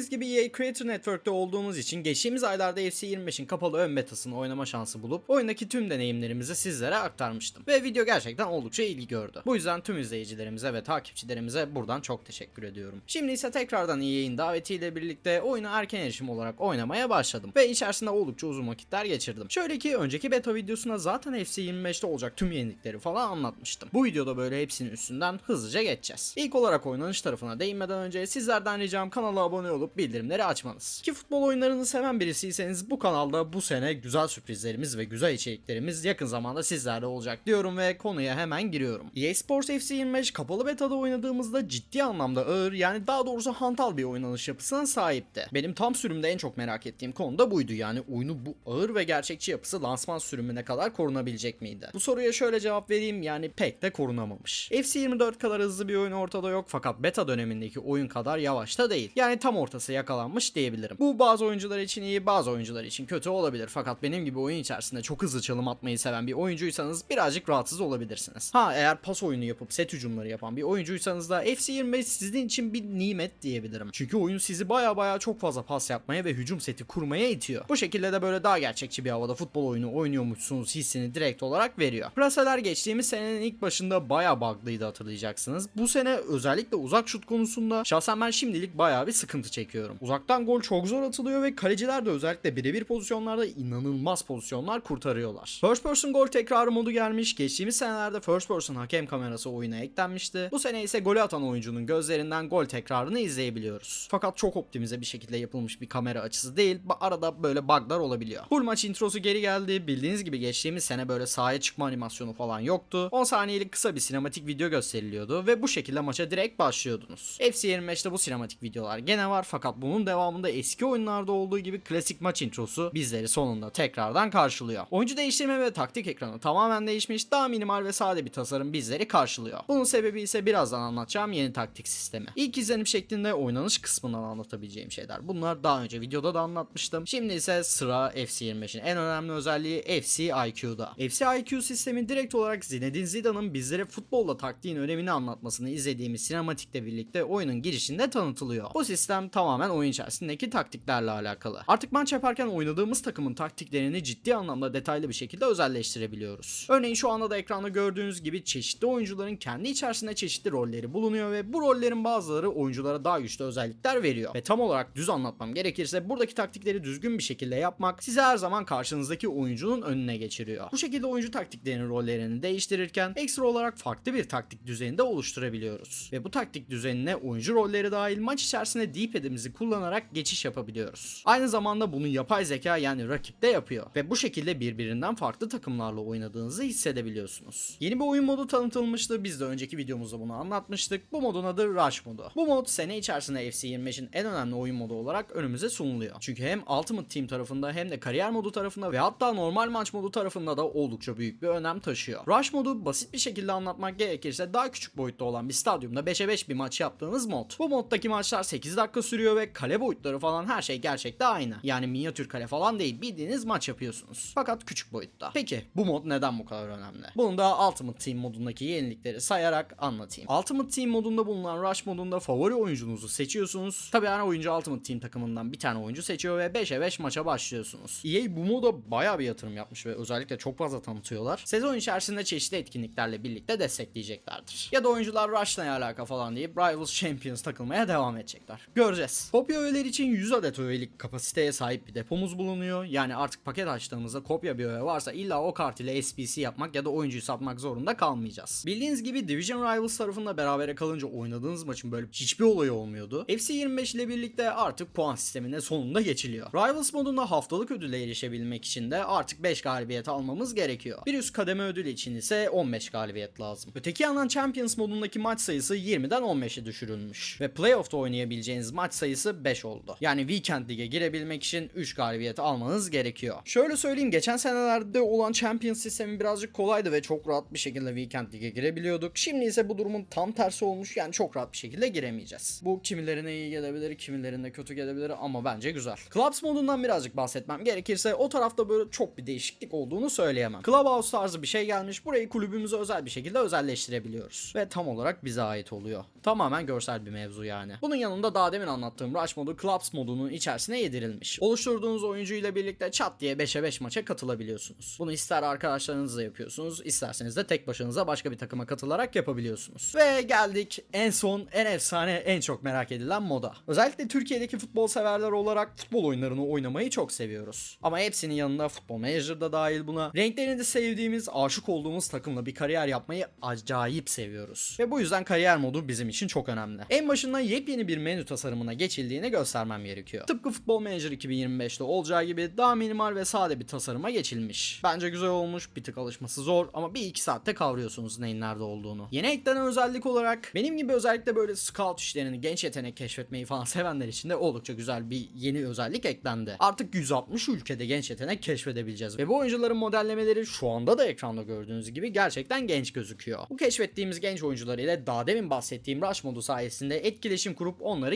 Bildiğiniz gibi EA Creator Network'te olduğumuz için geçtiğimiz aylarda FC25'in kapalı ön betasını oynama şansı bulup oyundaki tüm deneyimlerimizi sizlere aktarmıştım. Ve video gerçekten oldukça ilgi gördü. Bu yüzden tüm izleyicilerimize ve takipçilerimize buradan çok teşekkür ediyorum. Şimdi ise tekrardan EA'in davetiyle birlikte oyunu erken erişim olarak oynamaya başladım. Ve içerisinde oldukça uzun vakitler geçirdim. Şöyle ki önceki beta videosuna zaten FC25'te olacak tüm yenilikleri falan anlatmıştım. Bu videoda böyle hepsinin üstünden hızlıca geçeceğiz. İlk olarak oynanış tarafına değinmeden önce sizlerden ricam kanala abone olup bildirimleri açmanız. Ki futbol oyunlarını seven birisiyseniz bu kanalda bu sene güzel sürprizlerimiz ve güzel içeriklerimiz yakın zamanda sizlerle olacak diyorum ve konuya hemen giriyorum. EA Sports FC 25 kapalı betada oynadığımızda ciddi anlamda ağır yani daha doğrusu hantal bir oynanış yapısına sahipti. Benim tam sürümde en çok merak ettiğim konu da buydu yani oyunu bu ağır ve gerçekçi yapısı lansman sürümüne kadar korunabilecek miydi? Bu soruya şöyle cevap vereyim yani pek de korunamamış. FC 24 kadar hızlı bir oyun ortada yok fakat beta dönemindeki oyun kadar yavaş da değil. Yani tam ortası yakalanmış diyebilirim. Bu bazı oyuncular için iyi bazı oyuncular için kötü olabilir fakat benim gibi oyun içerisinde çok hızlı çalım atmayı seven bir oyuncuysanız birazcık rahatsız olabilirsiniz. Ha eğer pas oyunu yapıp set hücumları yapan bir oyuncuysanız da FC 25 sizin için bir nimet diyebilirim. Çünkü oyun sizi baya baya çok fazla pas yapmaya ve hücum seti kurmaya itiyor. Bu şekilde de böyle daha gerçekçi bir havada futbol oyunu oynuyormuşsunuz hissini direkt olarak veriyor. Praseler geçtiğimiz senenin ilk başında baya bug'lıydı hatırlayacaksınız. Bu sene özellikle uzak şut konusunda şahsen ben şimdilik baya bir sıkıntı çekiyorum. Uzaktan gol çok zor atılıyor ve kaleciler de özellikle birebir pozisyonlarda inanılmaz pozisyonlar kurtarıyorlar. First person gol tekrarı modu gelmiş. Geçtiğimiz senelerde first person hakem kamerası oyuna eklenmişti. Bu sene ise golü atan oyuncunun gözlerinden gol tekrarını izleyebiliyoruz. Fakat çok optimize bir şekilde yapılmış bir kamera açısı değil. Arada böyle bug'lar olabiliyor. Full maç introsu geri geldi. Bildiğiniz gibi geçtiğimiz sene böyle sahaya çıkma animasyonu falan yoktu. 10 saniyelik kısa bir sinematik video gösteriliyordu ve bu şekilde maça direkt başlıyordunuz. FC 25'te bu sinematik videolar gene var fakat bunun devamında eski oyunlarda olduğu gibi klasik maç introsu bizleri sonunda tekrardan karşılıyor. Oyuncu değiştirme ve taktik ekranı tamamen değişmiş, daha minimal ve sade bir tasarım bizleri karşılıyor. Bunun sebebi ise birazdan anlatacağım yeni taktik sistemi. İlk izlenim şeklinde oynanış kısmından anlatabileceğim şeyler. Bunlar daha önce videoda da anlatmıştım. Şimdi ise sıra FC 25'in en önemli özelliği FC IQ'da. FC IQ sistemi direkt olarak Zinedine Zidane'ın bizlere futbolla taktiğin önemini anlatmasını izlediğimiz sinematikle birlikte oyunun girişinde tanıtılıyor. Bu sistem tamamen oyun içerisindeki taktiklerle alakalı. Artık maç yaparken oynadığımız takımın taktiklerini ciddi anlamda detaylı bir şekilde özelleştirebiliyoruz. Örneğin şu anda da ekranda gördüğünüz gibi çeşitli oyuncuların kendi içerisinde çeşitli rolleri bulunuyor ve bu rollerin bazıları oyunculara daha güçlü özellikler veriyor. Ve tam olarak düz anlatmam gerekirse buradaki taktikleri düzgün bir şekilde yapmak sizi her zaman karşınızdaki oyuncunun önüne geçiriyor. Bu şekilde oyuncu taktiklerinin rollerini değiştirirken ekstra olarak farklı bir taktik düzeni de oluşturabiliyoruz. Ve bu taktik düzenine oyuncu rolleri dahil maç içerisinde D-pad'imizi kullanarak geçiş yapabiliyoruz. Aynı zamanda bunu yapay zeka yani rakip de yapıyor. Ve bu şekilde birbirinden farklı takımlarla oynadığınızı hissedebiliyorsunuz. Yeni bir oyun modu tanıtılmıştı. Biz de önceki videomuzda bunu anlatmıştık. Bu modun adı Rush modu. Bu mod sene içerisinde FC 25'in en önemli oyun modu olarak önümüze sunuluyor. Çünkü hem Ultimate Team tarafında hem de kariyer modu tarafında ve hatta normal maç modu tarafında da oldukça büyük bir önem taşıyor. Rush modu basit bir şekilde anlatmak gerekirse daha küçük boyutta olan bir stadyumda 5'e 5 bir maç yaptığınız mod. Bu moddaki maçlar 8 dakika sürüyor ve kale boyutları falan her şey gerçekte aynı. Yani minyatür kale falan değil bildiğiniz maç yapıyorsunuz. Fakat küçük boyutta. Peki bu mod neden bu kadar önemli? Bunu da Ultimate Team modundaki yenilikleri sayarak anlatayım. Ultimate Team modunda bulunan Rush modunda favori oyuncunuzu seçiyorsunuz. Tabi her oyuncu Ultimate Team takımından bir tane oyuncu seçiyor ve 5'e 5 maça başlıyorsunuz. EA bu moda bayağı bir yatırım yapmış ve özellikle çok fazla tanıtıyorlar. Sezon içerisinde çeşitli etkinliklerle birlikte destekleyeceklerdir. Ya da oyuncular Rush'la alaka falan deyip Rivals Champions takılmaya devam edecekler. Göreceğiz. Kopya öğeleri için 100 adet öğelik kapasiteye sahip bir depomuz bulunuyor. Yani artık paket açtığımızda kopya bir öğe varsa illa o kart ile SPC yapmak ya da oyuncuyu satmak zorunda kalmayacağız. Bildiğiniz gibi Division Rivals tarafında berabere kalınca oynadığınız maçın böyle hiçbir olayı olmuyordu. FC 25 ile birlikte artık puan sistemine sonunda geçiliyor. Rivals modunda haftalık ödüle erişebilmek için de artık 5 galibiyet almamız gerekiyor. Bir üst kademe ödül için ise 15 galibiyet lazım. Öteki yandan Champions modundaki maç sayısı 20'den 15'e düşürülmüş. Ve playoff'ta oynayabileceğiniz maç sayısı 5 oldu. Yani Weekend Lig'e girebilmek için 3 galibiyet almanız gerekiyor. Şöyle söyleyeyim geçen senelerde olan Champions sistemi birazcık kolaydı ve çok rahat bir şekilde Weekend Lig'e girebiliyorduk. Şimdi ise bu durumun tam tersi olmuş yani çok rahat bir şekilde giremeyeceğiz. Bu kimilerine iyi gelebilir, kimilerine kötü gelebilir ama bence güzel. Clubs modundan birazcık bahsetmem gerekirse o tarafta böyle çok bir değişiklik olduğunu söyleyemem. Clubhouse tarzı bir şey gelmiş. Burayı kulübümüze özel bir şekilde özelleştirebiliyoruz. Ve tam olarak bize ait oluyor. Tamamen görsel bir mevzu yani. Bunun yanında daha demin anlattığım oynattığım Rush modu Clubs modunun içerisine yedirilmiş. Oluşturduğunuz oyuncuyla birlikte çat diye 5'e 5 maça katılabiliyorsunuz. Bunu ister arkadaşlarınızla yapıyorsunuz, isterseniz de tek başınıza başka bir takıma katılarak yapabiliyorsunuz. Ve geldik en son, en efsane, en çok merak edilen moda. Özellikle Türkiye'deki futbol severler olarak futbol oyunlarını oynamayı çok seviyoruz. Ama hepsinin yanında Futbol Manager da dahil buna. Renklerini de sevdiğimiz, aşık olduğumuz takımla bir kariyer yapmayı acayip seviyoruz. Ve bu yüzden kariyer modu bizim için çok önemli. En başından yepyeni bir menü tasarımına geçildiğini göstermem gerekiyor. Tıpkı Futbol Manager 2025'te olacağı gibi daha minimal ve sade bir tasarıma geçilmiş. Bence güzel olmuş, bir tık alışması zor ama bir iki saatte kavruyorsunuz neyin nerede olduğunu. Yeni eklenen özellik olarak benim gibi özellikle böyle scout işlerini, genç yetenek keşfetmeyi falan sevenler için de oldukça güzel bir yeni özellik eklendi. Artık 160 ülkede genç yetenek keşfedebileceğiz ve bu oyuncuların modellemeleri şu anda da ekranda gördüğünüz gibi gerçekten genç gözüküyor. Bu keşfettiğimiz genç oyuncular ile daha demin bahsettiğim Rush modu sayesinde etkileşim kurup onları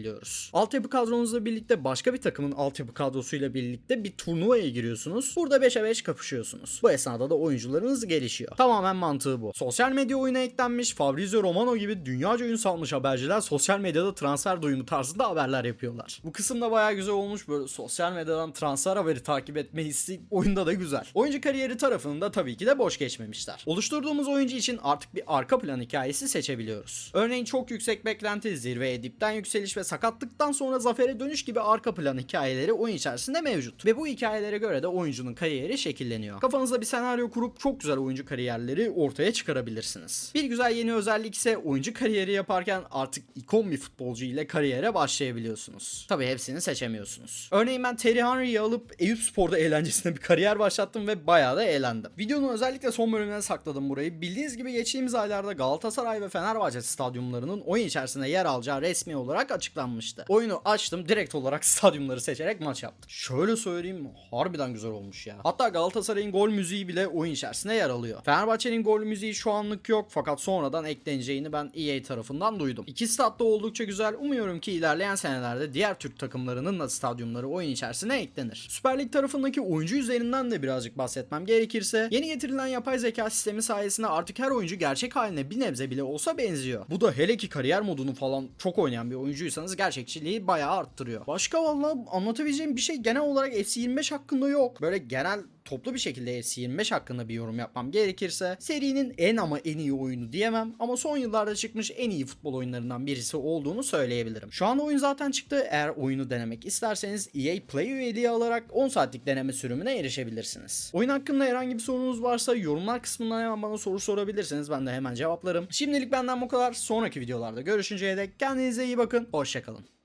geliştirebiliyoruz. Altyapı kadronuzla birlikte başka bir takımın altyapı kadrosuyla birlikte bir turnuvaya giriyorsunuz. Burada 5'e 5 kapışıyorsunuz. Bu esnada da oyuncularınız gelişiyor. Tamamen mantığı bu. Sosyal medya oyuna eklenmiş Fabrizio Romano gibi dünyaca ün salmış haberciler sosyal medyada transfer duyumu tarzında haberler yapıyorlar. Bu kısımda bayağı güzel olmuş böyle sosyal medyadan transfer haberi takip etme hissi oyunda da güzel. Oyuncu kariyeri tarafını da tabii ki de boş geçmemişler. Oluşturduğumuz oyuncu için artık bir arka plan hikayesi seçebiliyoruz. Örneğin çok yüksek beklenti, zirveye dipten yükseliş ve sakatlıktan sonra zafere dönüş gibi arka plan hikayeleri oyun içerisinde mevcut. Ve bu hikayelere göre de oyuncunun kariyeri şekilleniyor. Kafanızda bir senaryo kurup çok güzel oyuncu kariyerleri ortaya çıkarabilirsiniz. Bir güzel yeni özellik ise oyuncu kariyeri yaparken artık ikon bir futbolcu ile kariyere başlayabiliyorsunuz. Tabi hepsini seçemiyorsunuz. Örneğin ben Terry Henry'yi alıp Eyüp Spor'da eğlencesine bir kariyer başlattım ve bayağı da eğlendim. Videonun özellikle son bölümüne sakladım burayı. Bildiğiniz gibi geçtiğimiz aylarda Galatasaray ve Fenerbahçe stadyumlarının oyun içerisinde yer alacağı resmi olarak açıklanmıştı. Oyunu açtım direkt olarak stadyumları seçerek maç yaptım. Şöyle söyleyeyim harbiden güzel olmuş ya. Hatta Galatasaray'ın gol müziği bile oyun içerisinde yer alıyor. Fenerbahçe'nin gol müziği şu anlık yok fakat sonradan ekleneceğini ben EA tarafından duydum. İki statta oldukça güzel. Umuyorum ki ilerleyen senelerde diğer Türk takımlarının da stadyumları oyun içerisine eklenir. Süper Lig tarafındaki oyuncu üzerinden de birazcık bahsetmem gerekirse yeni getirilen yapay zeka sistemi sayesinde artık her oyuncu gerçek haline bir nebze bile olsa benziyor. Bu da hele ki kariyer modunu falan çok oynayan bir oyuncuysanız gerçekçiliği bayağı arttırıyor. Başka vallahi anlatabileceğim bir şey genel olarak FC25 hakkında yok. Böyle genel toplu bir şekilde FC25 hakkında bir yorum yapmam gerekirse serinin en ama en iyi oyunu diyemem ama son yıllarda çıkmış en iyi futbol oyunlarından birisi olduğunu söyleyebilirim. Şu an oyun zaten çıktı. Eğer oyunu denemek isterseniz EA Play üyeliği alarak 10 saatlik deneme sürümüne erişebilirsiniz. Oyun hakkında herhangi bir sorunuz varsa yorumlar kısmından hemen bana soru sorabilirsiniz. Ben de hemen cevaplarım. Şimdilik benden bu kadar. Sonraki videolarda görüşünceye dek kendinize iyi bakın. Hoşçakalın.